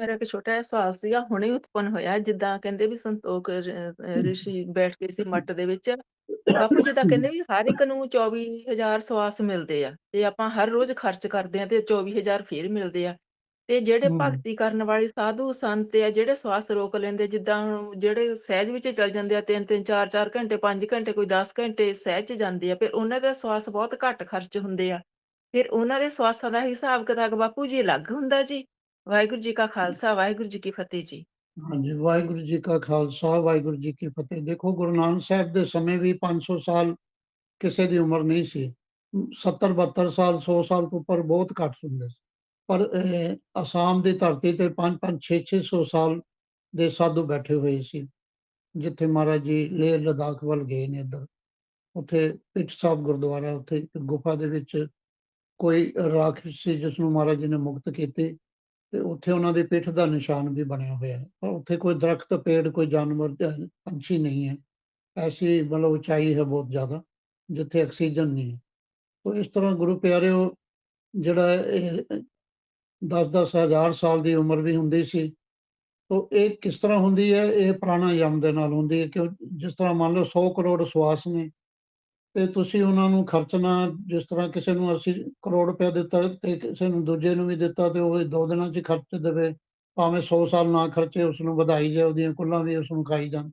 ਮੇਰਾ ਕਿ ਛੋਟਾ ਜਿਹਾ ਸਵਾਲ ਸੀਗਾ, ਹੁਣੇ ਉਤਪਨ ਹੋਇਆ, ਜਿੱਦਾਂ ਕਹਿੰਦੇ ਵੀ ਸੰਤੋਖ ਰਿਸ਼ੀ ਬੈਠ ਕੇ ਸੀ ਮੱਟ ਦੇ ਵਿੱਚ। ਬਾਪੂ ਜੀ ਤਾਂ ਕਹਿੰਦੇ ਵੀ ਹਰ ਇੱਕ ਨੂੰ 24000 ਸਵਾਸ ਮਿਲਦੇ ਆ, ਤੇ ਆਪਾਂ ਹਰ ਰੋਜ਼ ਖਰਚ ਕਰਦੇ ਆ ਤੇ 24000 ਫੇਰ ਮਿਲਦੇ ਆ। ਤੇ ਜਿਹੜੇ ਹੂੰ। ਭਗਤੀ ਕਰਨ ਵਾਲੇ ਸਾਧੂ ਸੰਤ ਆ ਜਿਹੜੇ ਸਵਾਸ ਰੋਕ ਲੈਂਦੇ ਜਿੱਦਾਂ ਹੁਣ ਜਿਹੜੇ ਸਹਿਜ ਵਿੱਚ ਚੱਲ ਜਾਂਦੇ ਆ 3-3 4-4 ਘੰਟੇ 5 ਘੰਟੇ ਕੋਈ 10 ਘੰਟੇ ਸਹਿਜ 'ਚ ਜਾਂਦੇ ਆ ਫਿਰ ਉਹਨਾਂ ਦੇ ਸਵਾਸ ਬਹੁਤ ਘੱਟ ਖਰਚ ਹੁੰਦੇ ਆ। ਫਿਰ ਉਹਨਾਂ ਦੇ ਸਵਾਸਾਂ ਦਾ ਹਿਸਾਬ ਕਿਤਾਬ ਬਾਪੂ ਜੀ ਅਲੱਗ ਹੁੰਦਾ ਜੀ? ਵਾਹਿਗੁਰੂ ਜੀ ਕਾ ਖਾਲਸਾ ਵਾਹਿਗੁਰੂ ਜੀ ਕੀ ਫਤਿਹ ਜੀ। ਹਾਂਜੀ, ਵਾਹਿਗੁਰੂ ਜੀ ਕਾ ਖਾਲਸਾ ਵਾਹਿਗੁਰੂ ਜੀ ਕੀ ਫਤਿਹ। ਦੇਖੋ ਗੁਰੂ ਨਾਨਕ ਸਾਹਿਬ ਦੇ ਸਮੇਂ ਵੀ 500 ਸਾਲ ਕਿਸੇ ਦੀ ਉਮਰ ਨਹੀਂ ਸੀ। 70-72 ਸਾਲ 100 ਸਾਲ ਤੋਂ ਉੱਪਰ ਬਹੁਤ ਘੱਟ ਹੁੰਦੇ ਸੀ। ਪਰ ਅਸਾਮ ਦੀ ਧਰਤੀ ਤੇ 5-5 6-600 ਸਾਲ ਦੇ ਸਾਧੂ ਬੈਠੇ ਹੋਏ ਸੀ। ਜਿੱਥੇ ਮਹਾਰਾਜ ਜੀ ਲੇਹ ਲਦਾਖ ਵੱਲ ਗਏ ਨੇ ਇੱਧਰ। ਉੱਥੇ ਪਿੱਠ ਸਾਹਿਬ ਗੁਰਦੁਆਰਾ ਉੱਥੇ ਗੁਫਾ ਦੇ ਵਿੱਚ ਕੋਈ ਰਾਖਸ਼ ਸੀ ਜਿਸ ਨੂੰ ਮਹਾਰਾਜ ਜੀ ਨੇ ਮੁਕਤ ਕੀਤੀ ਤੇ ਉੱਥੇ ਉਹਨਾਂ ਦੀ ਪਿੱਠ ਦਾ ਨਿਸ਼ਾਨ ਵੀ ਬਣਿਆ ਹੋਇਆ ਹੈ। ਪਰ ਉੱਥੇ ਕੋਈ ਦਰਖਤ, ਪੇੜ, ਕੋਈ ਜਾਨਵਰ ਪੰਛੀ ਨਹੀਂ ਹੈ। ਐਸੀ ਮਤਲਬ ਉਚਾਈ ਹੈ ਬਹੁਤ ਜ਼ਿਆਦਾ ਜਿੱਥੇ ਆਕਸੀਜਨ ਨਹੀਂ ਹੈ। ਤੋ ਇਸ ਤਰ੍ਹਾਂ ਗੁਰੂ ਪਿਆਰਿਓ ਜਿਹੜਾ 10-10 ਹਜ਼ਾਰ ਸਾਲ ਦੀ ਉਮਰ ਵੀ ਹੁੰਦੀ ਸੀ। ਤੋ ਇਹ ਕਿਸ ਤਰ੍ਹਾਂ ਹੁੰਦੀ ਹੈ? ਇਹ ਪ੍ਰਾਣਾਯਾਮ ਦੇ ਨਾਲ ਹੁੰਦੀ ਹੈ ਕਿ ਜਿਸ ਤਰ੍ਹਾਂ ਮੰਨ ਲਓ 100 ਕਰੋੜ ਸਵਾਸ ਨੇ ਤੇ ਤੁਸੀਂ ਉਹਨਾਂ ਨੂੰ ਖਰਚਣਾ, ਜਿਸ ਤਰ੍ਹਾਂ ਕਿਸੇ ਨੂੰ ਅਸੀਂ ਕਰੋੜ ਰੁਪਇਆ ਦਿੱਤਾ ਤੇ ਕਿਸੇ ਨੂੰ ਦੂਜੇ ਨੂੰ ਵੀ ਦਿੱਤਾ ਤੇ ਉਹ ਦੋ ਦਿਨਾਂ 'ਚ ਖਰਚ ਦੇਵੇ। ਭਾਵੇਂ 100 ਸਾਲ ਨਾ ਖਰਚੇ, ਉਸ ਨੂੰ ਵਧਾਈ ਜਾਏ, ਉਹਦੀਆਂ ਕੁੱਲਾਂ ਵੀ ਉਸ ਨੂੰ ਖਾਈ ਜਾਣ।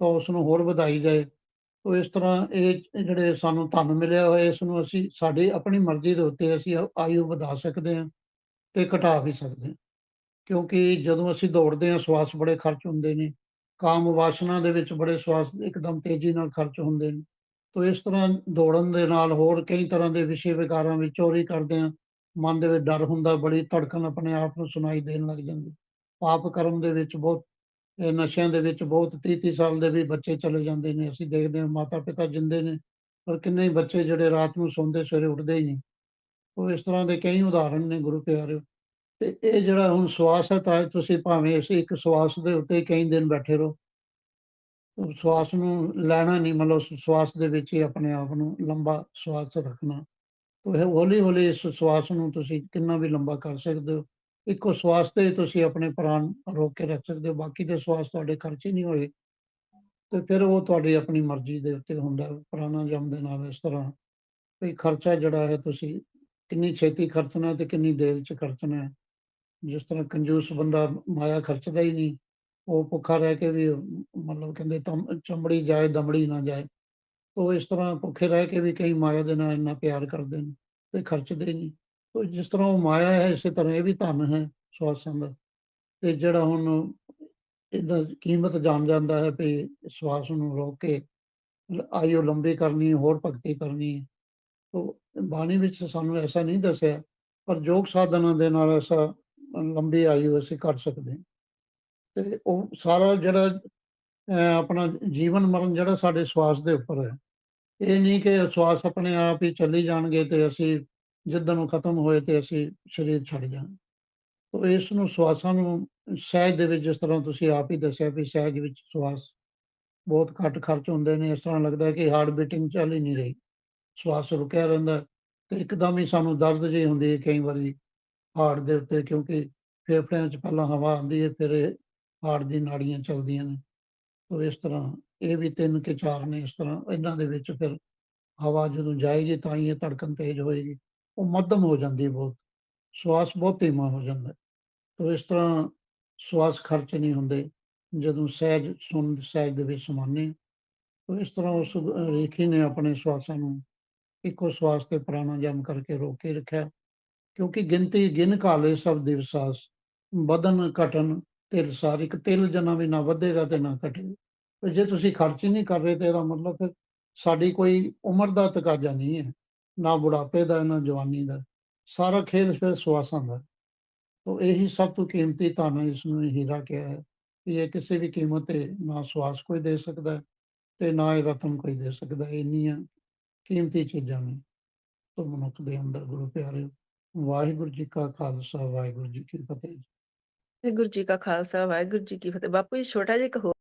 ਤਾਂ ਉਸ ਨੂੰ ਹੋਰ ਵਧਾਈ ਜਾਏ। ਤੋ ਇਸ ਤਰ੍ਹਾਂ ਇਹ ਜਿਹੜੇ ਸਾਨੂੰ ਧਨ ਮਿਲਿਆ ਹੋਇਆ, ਇਸ ਨੂੰ ਅਸੀਂ, ਸਾਡੀ ਆਪਣੀ ਮਰਜ਼ੀ ਦੇ ਉੱਤੇ ਅਸੀਂ ਆਯੂ ਵਧਾ ਸਕਦੇ ਹਾਂ ਤੇ ਘਟਾ ਵੀ ਸਕਦੇ ਹਾਂ। ਕਿਉਂਕਿ ਜਦੋਂ ਅਸੀਂ ਦੌੜਦੇ ਹਾਂ, ਸਵਾਸ ਬੜੇ ਖਰਚ ਹੁੰਦੇ ਨੇ। ਕਾਮ ਵਾਸਨਾ ਦੇ ਵਿੱਚ ਬੜੇ ਸਵਾਸ ਇੱਕਦਮ ਤੇਜ਼ੀ ਨਾਲ ਖਰਚ ਹੁੰਦੇ ਨੇ। ਤੋ ਇਸ ਤਰ੍ਹਾਂ ਦੌੜਨ ਦੇ ਨਾਲ ਹੋਰ ਕਈ ਤਰ੍ਹਾਂ ਦੇ ਵਿਸ਼ੇ ਵਿਕਾਰਾਂ ਵਿੱਚ ਚੋਰੀ ਕਰਦੇ ਹਾਂ। ਮਨ ਦੇ ਵਿੱਚ ਡਰ ਹੁੰਦਾ, ਬੜੀ ਧੜਕਣ ਆਪਣੇ ਆਪ ਨੂੰ ਸੁਣਾਈ ਦੇਣ ਲੱਗ ਜਾਂਦੀ। ਪਾਪ ਕਰਮ ਦੇ ਵਿੱਚ ਬਹੁਤ ਨਸ਼ਿਆਂ ਦੇ ਵਿੱਚ ਬਹੁਤ 30-30 ਸਾਲ ਦੇ ਵੀ ਬੱਚੇ ਚਲੇ ਜਾਂਦੇ ਨੇ। ਅਸੀਂ ਦੇਖਦੇ ਹਾਂ ਮਾਤਾ-ਪਿਤਾ ਜਿੰਦੇ ਨੇ, ਪਰ ਕਿੰਨੇ ਹੀ ਬੱਚੇ ਜਿਹੜੇ ਰਾਤ ਨੂੰ ਸੌਂਦੇ ਸਵੇਰੇ ਉੱਠਦੇ ਹੀ ਨਹੀਂ। ਉਹ ਇਸ ਤਰ੍ਹਾਂ ਦੇ ਕਈ ਉਦਾਹਰਣ ਨੇ ਗੁਰੂ ਪਿਆਰਿਓ। ਤੇ ਇਹ ਜਿਹੜਾ ਹੁਣ ਸਵਾਸ ਹੈ, ਤਾਂ ਤੁਸੀਂ ਭਾਵੇਂ ਅਸੀਂ ਇੱਕ ਸਵਾਸ ਦੇ ਉੱਤੇ ਕਈ ਦਿਨ ਬੈਠੇ ਰਹੋ। ਸਵਾਸ ਨੂੰ ਲੈਣਾ ਨਹੀਂ, ਮਤਲਬ ਸਵਾਸ ਦੇ ਵਿੱਚ ਹੀ ਆਪਣੇ ਆਪ ਨੂੰ ਲੰਬਾ ਸਵਾਸ ਰੱਖਣਾ। ਤੋ ਇਹ ਹੌਲੀ-ਹੌਲੀ ਇਸ ਸਵਾਸ ਨੂੰ ਤੁਸੀਂ ਕਿੰਨਾ ਵੀ ਲੰਬਾ ਕਰ ਸਕਦੇ ਹੋ। ਇੱਕੋ ਸਵਾਸ ਤੇ ਤੁਸੀਂ ਆਪਣੇ ਪ੍ਰਾਣ ਰੋਕ ਕੇ ਰੱਖ ਸਕਦੇ ਹੋ ਬਾਕੀ ਦੇ ਸਵਾਸ ਤੁਹਾਡੇ ਖਰਚੇ ਨਹੀਂ ਹੋਏ। ਤੇ ਫਿਰ ਉਹ ਤੁਹਾਡੀ ਆਪਣੀ ਮਰਜ਼ੀ ਦੇ ਉੱਤੇ ਹੁੰਦਾ ਹੈ। ਪ੍ਰਾਣਾਯਾਮ ਦੇ ਨਾਲ ਇਸ ਤਰ੍ਹਾਂ ਵੀ ਖਰਚਾ ਜਿਹੜਾ ਹੈ, ਤੁਸੀਂ ਕਿੰਨੀ ਛੇਤੀ ਖਰਚਣਾ ਤੇ ਕਿੰਨੀ ਦੇਰ 'ਚ ਖਰਚਣਾ ਜਿਸ ਤਰ੍ਹਾਂ ਕੰਜੂਸ ਬੰਦਾ ਮਾਇਆ ਖਰਚਦਾ ਹੀ ਨਹੀਂ। ਉਹ ਭੁੱਖਾ ਰਹਿ ਕੇ ਵੀ ਮਤਲਬ ਕਹਿੰਦੇ ਚਮੜੀ ਜਾਏ ਦਮੜੀ ਨਾ ਜਾਏ। ਉਹ ਇਸ ਤਰ੍ਹਾਂ ਭੁੱਖੇ ਰਹਿ ਕੇ ਵੀ ਕਈ ਮਾਇਆ ਦੇ ਨਾਲ ਇੰਨਾ ਪਿਆਰ ਕਰਦੇ ਨੇ ਤੇ ਖਰਚਦੇ ਹੀ ਨਹੀਂ। ਤੋ ਜਿਸ ਤਰ੍ਹਾਂ ਉਹ ਮਾਇਆ ਹੈ, ਇਸੇ ਤਰ੍ਹਾਂ ਇਹ ਵੀ ਧਨ ਹੈ ਸਵਾਸਾਂ ਦਾ। ਤੇ ਜਿਹੜਾ ਹੁਣ ਇਹਦਾ ਕੀਮਤ ਜਾਣ ਜਾਂਦਾ ਹੈ ਵੀ ਸਵਾਸ ਨੂੰ ਰੋਕ ਕੇ ਆਯੂ ਲੰਬੀ ਕਰਨੀ, ਹੋਰ ਭਗਤੀ ਕਰਨੀ ਹੈ। ਤੋ ਬਾਣੀ ਵਿੱਚ ਸਾਨੂੰ ਐਸਾ ਨਹੀਂ ਦੱਸਿਆ, ਪਰ ਯੋਗ ਸਾਧਨਾ ਦੇ ਨਾਲ ਐਸਾ ਲੰਬੀ ਆਯੂ ਅਸੀਂ ਕਰ ਸਕਦੇ ਹਾਂ। ਤੇ ਉਹ ਸਾਰਾ ਜਿਹੜਾ ਆਪਣਾ ਜੀਵਨ ਮਰਨ ਜਿਹੜਾ ਸਾਡੇ ਸਵਾਸ ਦੇ ਉੱਪਰ ਹੈ। ਇਹ ਨਹੀਂ ਕਿ ਸਵਾਸ ਆਪਣੇ ਆਪ ਹੀ ਚੱਲੀ ਜਾਣਗੇ ਤੇ ਅਸੀਂ ਜਿੱਦਣ ਉਹ ਖਤਮ ਹੋਏ ਤੇ ਅਸੀਂ ਸਰੀਰ ਛੱਡ ਜਾਵਾਂਗੇ। ਤੋ ਇਸ ਨੂੰ ਸਵਾਸਾਂ ਨੂੰ ਸਹਿਜ ਦੇ ਵਿੱਚ ਜਿਸ ਤਰ੍ਹਾਂ ਤੁਸੀਂ ਆਪ ਹੀ ਦੱਸਿਆ ਵੀ ਸਹਿਜ ਵਿੱਚ ਸਵਾਸ ਬਹੁਤ ਘੱਟ ਖਰਚ ਹੁੰਦੇ ਨੇ। ਇਸ ਤਰ੍ਹਾਂ ਲੱਗਦਾ ਕਿ ਹਾਰਟ ਬੀਟਿੰਗ ਚੱਲ ਹੀ ਨਹੀਂ ਰਹੀ। ਸਵਾਸ ਰੁਕਿਆ ਰਹਿੰਦਾ ਤੇ ਇੱਕਦਮ ਹੀ ਸਾਨੂੰ ਦਰਦ ਜਿਹੀ ਹੁੰਦੀ ਹੈ ਕਈ ਵਾਰੀ ਹਾਰਟ ਦੇ ਉੱਤੇ, ਕਿਉਂਕਿ ਫੇਫੜਿਆਂ 'ਚ ਪਹਿਲਾਂ ਹਵਾ ਆਉਂਦੀ ਹੈ, ਫਿਰ ਇਹ ਹਾਰਟ ਦੀ ਨਾੜੀਆਂ ਚੱਲਦੀਆਂ ਨੇ। ਤੋ ਇਸ ਤਰ੍ਹਾਂ, ਇਹ ਵੀ ਤਿੰਨ ਕੇ ਚਾਰ ਨੇ ਇਸ ਤਰ੍ਹਾਂ, ਇਹਨਾਂ ਦੇ ਵਿੱਚ ਫਿਰ ਹਵਾ ਜਦੋਂ ਜਾਏਗੀ ਤਾਂ ਹੀ ਇਹ ਧੜਕਣ ਤੇਜ਼ ਹੋਏਗੀ। ਉਹ ਮੱਧਮ ਹੋ ਜਾਂਦੀ ਹੈ ਬਹੁਤ। ਸਵਾਸ ਬਹੁਤ ਧੀਮਾ ਹੋ ਜਾਂਦਾ ਹੈ। ਇਸ ਤਰ੍ਹਾਂ ਸਵਾਸ ਖਰਚ ਨਹੀਂ ਹੁੰਦੇ, ਜਦੋਂ ਸਹਿਜ ਸੁਣ ਸਹਿਜ ਦੇ ਵਿੱਚ ਸਮਾਨੇ ਹਾਂ। ਇਸ ਤਰ੍ਹਾਂ ਉਸ ਰੇਖੀ ਨੇ ਆਪਣੇ ਸਵਾਸਾਂ ਨੂੰ ਇੱਕੋ ਸਵਾਸ ਤੇ ਪ੍ਰਾਣਾਯਾਮ ਕਰਕੇ ਰੋਕ ਕੇ ਰੱਖਿਆ। ਕਿਉਂਕਿ ਗਿਣਤੀ ਗਿਣ ਕਾਲੇ ਸਭ ਦਿਵਸਾਸ ਵਧਨ ਘਟਨ ਤਿਲ ਸਾਰ ਇੱਕ ਤਿਲ ਜਨਾ ਵੀ ਨਾ ਵਧੇਗਾ ਤੇ ਨਾ ਘਟੇਗਾ। ਤੇ ਜੇ ਤੁਸੀਂ ਖਰਚ ਹੀ ਨਹੀਂ ਕਰ ਰਹੇ ਤੇ ਇਹਦਾ ਮਤਲਬ ਫਿਰ ਸਾਡੀ ਕੋਈ ਉਮਰ ਦਾ ਤਕਾਜ਼ਾ ਨਹੀਂ ਹੈ। ਨਾ ਬੁਢਾਪੇ ਦਾ, ਨਾ ਜਵਾਨੀ ਦਾ। ਸਾਰਾ ਖੇਲ ਫਿਰ ਸਵਾਸਾਂ ਦਾ। ਤੋ ਇਹੀ ਸਭ ਤੋਂ ਕੀਮਤੀ ਧਨ ਹੈ ਇਸ ਨੂੰ ਹੀਰਾ ਕਿਹਾ ਹੈ ਕਿ ਇਹ ਕਿਸੇ ਵੀ ਕੀਮਤ ਤੇ ਨਾ ਸਵਾਸ ਕੋਈ ਦੇ ਸਕਦਾ ਹੈ ਤੇ ਨਾ ਇਹ ਰਤਨ ਕੋਈ ਦੇ ਸਕਦਾ ਹੈ। ਇੰਨੀਆਂ ਕੀਮਤੀ ਚੀਜ਼ਾਂ ਨੇ। ਤੋ ਮਨੁੱਖ ਦੇ ਅੰਦਰ ਗੁਰੂ ਪਿਆਰੇ ਵਾਹਿਗੁਰੂ ਜੀ ਕਾ ਖਾਲਸਾ, ਵਾਹਿਗੁਰੂ ਜੀ ਕੀ ਫਤਿਹ। ਵਾਹਿਗੁਰੂ ਜੀ ਕਾ ਖਾਲਸਾ, ਵਾਹਿਗੁਰੂ ਜੀ ਕੀ ਫਤਿਹ। ਬਾਪੂ ਜੀ, ਛੋਟਾ ਜਿਹਾ ਇੱਕ ਹੋਰ